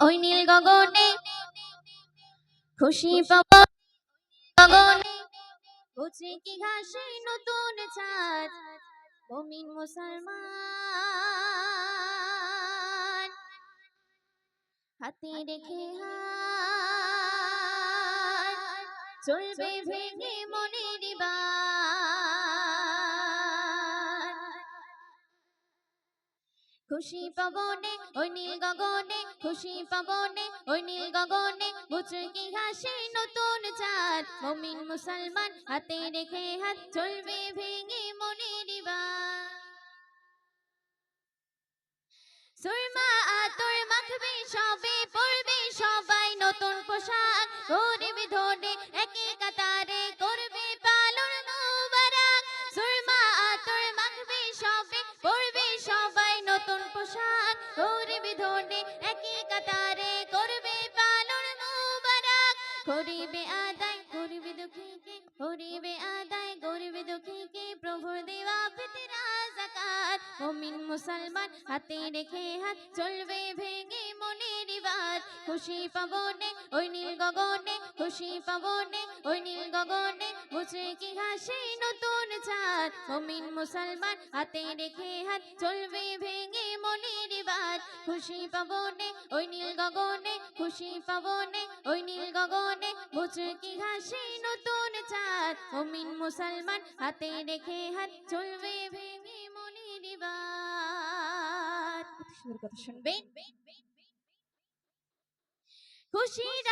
ওই নীল গগনে খুশি পাবো। গগনে বুঝে কি ঘাসে নতুন চাঁদ মমিন মুসলমান। হাতে রেখে হাত। চলবে ভেঙে মনের খুশি পাবনে, ওই নীল গগনে, খুশি পাবনে, ওই নীল গগনে বুঝে কি ঘাসে নতুন চাঁদ? মমিন মুসলমান হাতে রেখে হাত চলবে ভেঙে মনের সুরমা, আতর মাখবে, সবে পরবে সবাই নতুন পোশাক। ধরে একে কাতারে নতুন পোশাক ধনে একে কাতারে করবে পালন মুবারক। করিবে আদায় করিবে দুঃখীকে করিবে আদায় করিবে দুঃখীকে প্রভুর দেওয়া ফিতরা জাকাত মুমিন মুসলমান হাতে রেখে হাত চলবে ভেঙে মনের বাদ খুশি পাবনে ওই নীল গগনে, খুশি পাবনে ওই নীল গগনে বুঝে কি হাসে নতুন চাঁদ মুমিন মুসলমান হাতে রেখে হাত চলবে ভেঙে মনের বাদ খুশি পাবনে ওই নীল গগনে, খুশি পাবনে ওই নীল গগনে বুঝে কি হাসে? নতুন চাঁদ। মুমিন মুসলমান হাতে রেখে হাত চলবে ভেঙে মনের বাদ কথা খুশির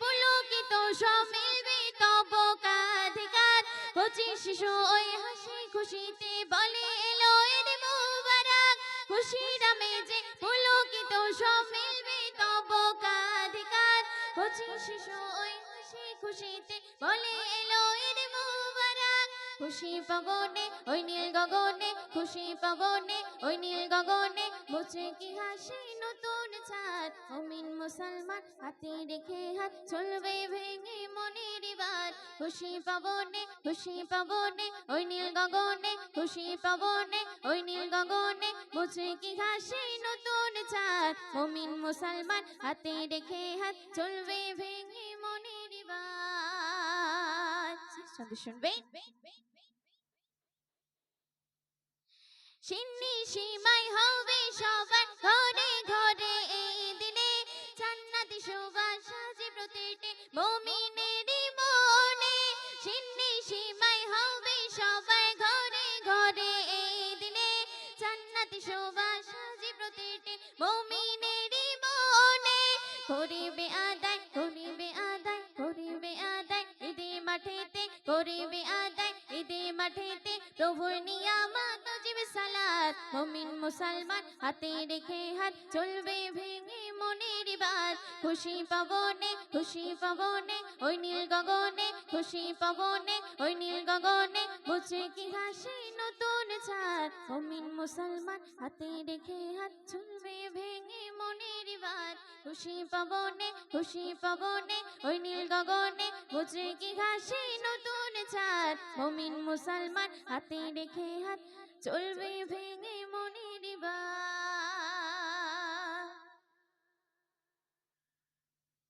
পুলকিত সব মিলবে তব কাধিকার। কচি শিশু ওই হাসি খুশিতে বলে এলো এর মুবারক। খুশির কচি শিশু ওই খুশি খুশিতে বলে এলো এর মুবারক। খুশি পাবনে ওই নীল গগনে, খুশি পাবনে ওই নীল গগনে মুছে কি হাসি নতুন অমিন মুসলমান, হাতে রেখে হাত চলবে ভেঙে মনের বাদ খুশি পাবনে খুশি পাবনে ওই নীল গগনে, খুশি পাবনে ওই নীল গগনে, মুছে কি হাসি নতুন চাঁদ অমিন মুসলমান, হাতে রেখে হাত চলবে ভেঙে মনের সন্দেশ শুনবেন সিন্নি সীমাই হবে সবার করিবে আদায় ঈদে মাঠেতে প্রভুর নিয়ামত নজিব সালাত মুমিন মুসলমান হাতে রেখে হাত চলবে ভেঙে মনের বাদ খুশি পাবনে খুশি পাবনে ওই নীল গগনে খুশি পাবনে ওই নীল গগনে বুঝে কি হাসি নতুন চাঁদ মুমিন মুসলমান হাতে রেখে হাত চলবে ভেঙে মনের বাদ খুশি পাবনে খুশি পাবনে ওই নীল গগনে বুঝে কি হাসি নতুন চাঁদ মমিন মুসলমান হাতে রেখে হাত চলবে